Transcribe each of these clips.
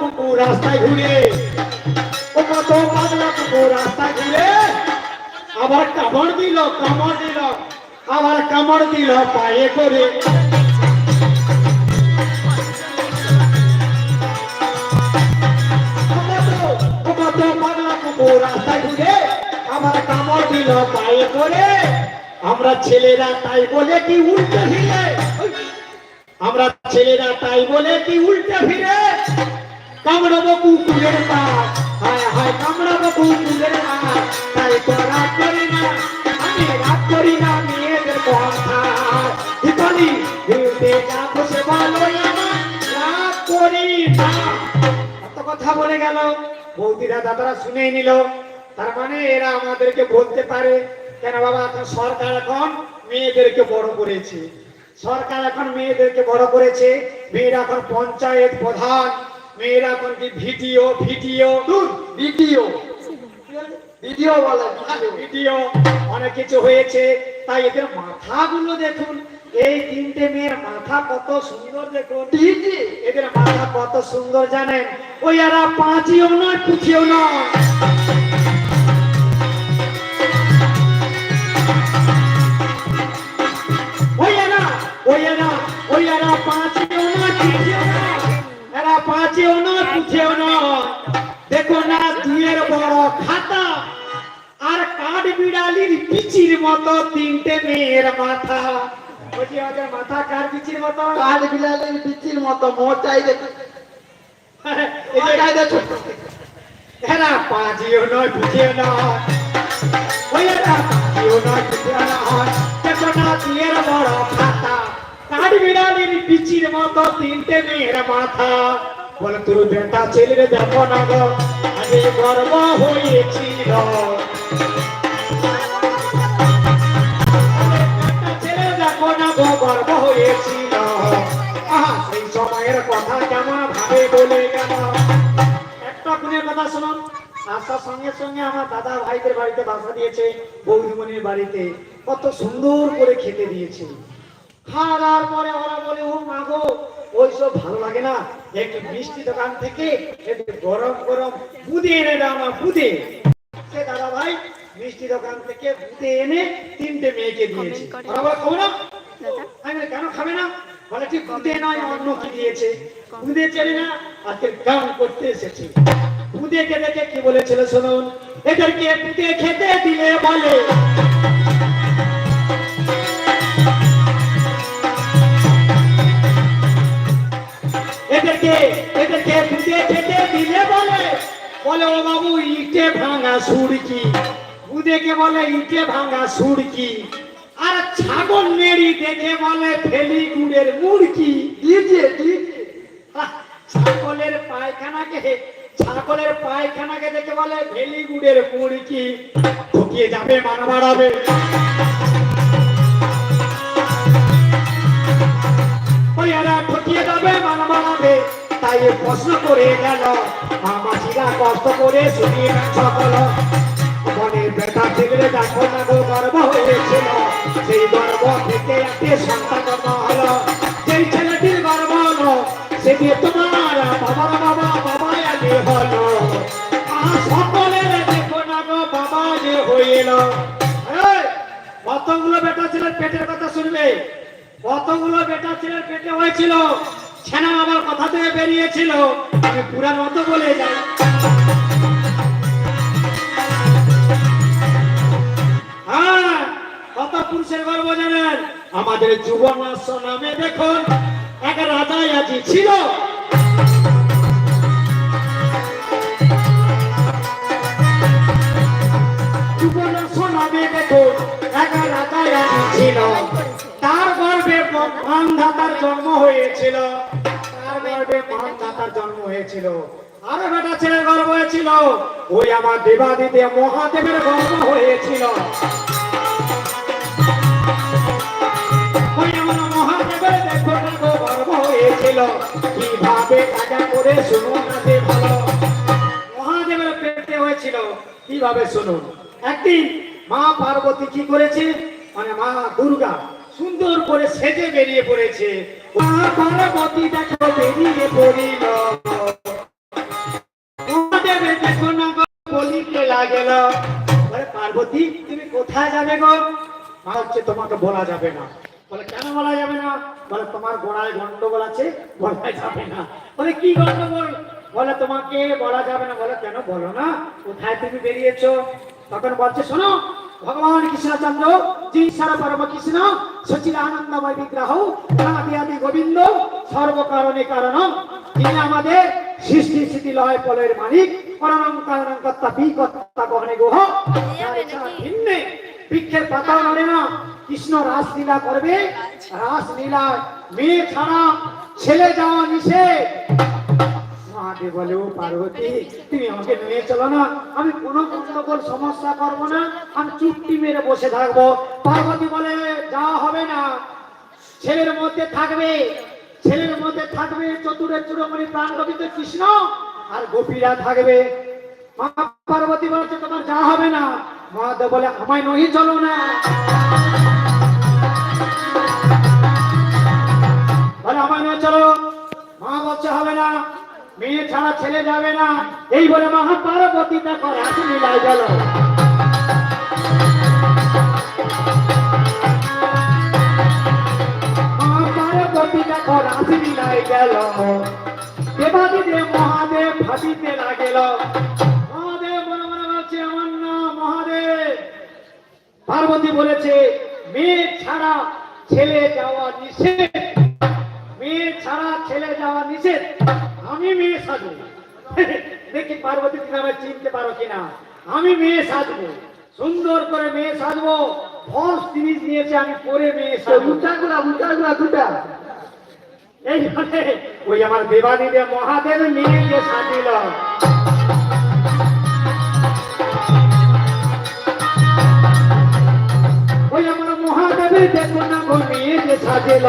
কুকুর রাস্তায় ঘুরে ও কত পাগলা কুকুর রাস্তায় ঘুরে আবার কামড় দিল কামড় দিল আবার কামড় দিল পায়ে করে। আমরা ছেলেরা তাই বলে কি উল্টে ফিরে? আমরা ছেলেরা তাই বলে কি উল্টে ফিরে? কামড়াবো কুকুরের পা হায় হায়, কামড়াবো কুকুরের পা তাই তো রাগ করি না, আমি রাগ করি না মেয়েদের কথা দীপালি দিতে যা খুশি ভালো রাগ করি না। এত কথা বলে গেল, বৌদিরা দাদারা শুনেই নিল। তার মানে এরা আমাদেরকে বলতে পারে, কেন বাবা, এখন সরকার এখন মেয়েদেরকে বড় করেছে। সরকার এখন মেয়েদেরকে বড় করেছে, মেয়েরা এখন পঞ্চায়েত প্রধান। মেয়েরা এখন কি ভিডিও। Video video. ভিডিও বলে ভিডিও। অনেক কিছু হয়েছে। তাই এদের মাথাগুলো দেখুন এই তিনটে মেয়ের মাথা কত সুন্দর দেখুন। এদের মাথা কত সুন্দর জানেন? ওই এরা পাঁচিও নয় পুঁথিও নয়। কাঠ বিড়ালির পিচির মতো তিনটে মেয়ের মাথা। বলছি ওদের মাথা কার পিচির মতো? কাল বিলালের বিচির মতো মোটাই দেখো এরা পাঁচিও নয় পুঁথিও নয় ওই এরা পাঁচিও নয় নয় বড় খাতা। কাঠ বিড়ালির পিচির মতো তিনটে মেয়ের মাথা। বলে তোর বেটা ছেলেরে দেখো না গো আগে গর্ব হয়েছিল। গুণের আসার সঙ্গে সঙ্গে আমার দাদা ভাইদের বাড়িতে বাসা দিয়েছে বৌদিমণির বাড়িতে। কত সুন্দর করে খেতে দিয়েছে। খাওয়ার পরে ওরা বলে ও মা গো ওইসব ভালো লাগে না। একটু মিষ্টি দোকান থেকে একটু গরম গরম বুদে এনে দাও না বুদে। সে দাদা ভাই মিষ্টি দোকান থেকে বুদে এনে তিনটে মেয়েকে দিয়েছে। ওরা বলে খাব না। আমি কেন খাবে না? বলে ঠিক বুদে নয় অন্য কি দিয়েছে? বুদে চেনে না আজকে গান করতে এসেছে। বুদেকে দেখে কি বলেছিল শুনুন? এদেরকে বুদে খেতে দিলে বলে। এদেরকে এদেরকে বুদে খেতে দিলে বলে। বলে ও বাবু ইটে ভাঙা সুরকি বুদেকে বলে ইটে ভাঙা সুরকি আর ছাগল নেড়ি দেখে বলে ফেলি গুড়ের মুড়কি। দিদি আহ, ছাগলের পায়খানাকে ছাগলের পায়খানাকে দেখে বলে, ভেলি গুড়ের মুড়কি ঢুকিয়ে যাবে মান বাড়াবে? ওই ঠকিয়ে যাবে মান বাড়াবে। তাই প্রশ্ন করে গেল, মামাসিরা কষ্ট করে শুনিয়ে গর্ব হয়েছিল। সেই গর্ব থেকে কতগুলো বেটা ছেলের পেটের কথা শুনবে। কতগুলো বেটা ছেলের পেটে হয়েছিল। ছেনা আমার কথা থেকে বেরিয়েছিল। আমি পুরার মতো বলে যাই। হ্যাঁ কত পুরুষের গর্ব জানেন? আমাদের যুবনাশ নামে দেখুন, এক রাজা আজি ছিল। ছিল। তার গর্ভে মানধাতার জন্ম হয়েছিল। তার গর্ভে মানধাতার জন্ম হয়েছিল। আরও বেটা ছেলের গর্ব হয়েছিল। ওই আমার দেবাদিতে মহাদেবের গর্ব হয়েছিল। ওই মহাদেবের গর্ব হয়েছিল। কীভাবে কাজা করে শুনুন মহাদেবের পেটে হয়েছিল। কীভাবে শুনুন? একদিন মা পার্বতী কি করেছে? মানে মা দুর্গা সুন্দর করে সেজে বেরিয়ে পড়েছে। না পার্বতী, তুমি কোথায় যাবে গো? তোমাকে বলা যাবে না। বলে, কেন বলা যাবে না? বলে, তোমার গোড়ায় যাবে না। বলে, কি বলে, তোমাকে বলা যাবে না। বলে, কেন বলো না? কোথায় তুমি বেরিয়েছো? তখন বলছে, শোনো ভগবান কৃষ্ণচন্দ্র যিনি সারা পরম কৃষ্ণ সচিল আনন্দময় বিগ্রহ আদি আদি গোবিন্দ সর্বকারণে কারণম যিনি আমাদের সৃষ্টি স্থিতি লয় পলয়ের মালিক পরম কারণ কর্তা বি কর্তা গহনে গোহ। যার এছাড়া ভিন্নে বৃক্ষের পাতাও নড়ে না কৃষ্ণ রাসলীলা করবে রাসলীলা মেয়ে ছাড়া ছেলে যাওয়া নিষেধ। বলে, ও পার্বতী, তুমি আমাকে নিয়ে চলো না। আমি কোনো গন্ডগোল, সমস্যা করব না। আমি চুপটি মেরে বসে থাকব। পার্বতী বলে যাওয়া হবে না। ছেলের মধ্যে থাকবে। ছেলের মধ্যে থাকবে চতুরের চূড়মণি প্রাণ গোবিন্দ কৃষ্ণ আর গোপীরা থাকবে। মা পার্বতী বলছে, তোমার যা হবে না। মহাদেব বলে, আমায় নহি চলো না। বলে, আমায় নিয়ে, চলো। মা বলছে, হবে না। মেয়ে ছাড়া ছেলে যাবে না। এই বলে মহা পার্বতী দেখো রাশি লীলায় গেল মহাদেব মহাদেব মনে মহাদেব। পার্বতী বলেছে ছাড়া ছেলে যাওয়া নিষেধ। মেয়ে ছাড়া ছেলে যাওয়া নিষেধ। আমি মেয়ে সাজবো দেখি পার্বতী তুমি আমায় চিনতে পারো কিনা? আমি মেয়ে সাজবো সুন্দর করে মেয়ে সাজবো ফলস জিনিস নিয়েছে আমি পরে মেয়ে সাজবো উঠাগুলা উঠাগুলা দুটা। এই জন্যে ওই আমার মহাদেব মেয়ে যে সাজিল। ওই আমার মহাদেবের দেখো না গো মেয়ে যে সাজিল।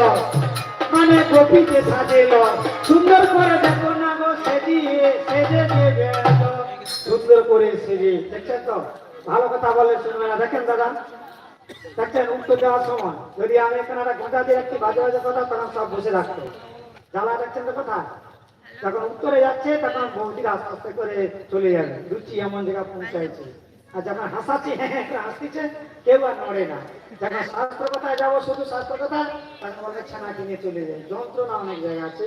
মানে গোপী যে সাজিল। সুন্দর করে সেজে দেখছেন তো? ভালো কথা বলে শুনবে না। দেখেন দাদা দেখছেন উত্তর দেওয়ার সময়, যদি আমি এখানে একটা ঘণ্টা দিয়ে একটি বাজে বাজে কথা, তখন সব বসে রাখতো। জ্বালা দেখছেন তো কথা যখন উত্তরে যাচ্ছে, তখন বৌদিরা আস্তে আস্তে করে চলে যাবে। রুচি এমন জায়গা পৌঁছাইছে। আর যখন হাসাচ্ছি হ্যাঁ হ্যাঁ হাসতেছে, কেউ আর নড়ে না। যখন শাস্ত্র কথায় যাব, শুধু শাস্ত্র কথা তখন বলে, ছানা কিনে চলে যায় যন্ত্রণা অনেক জায়গা আছে।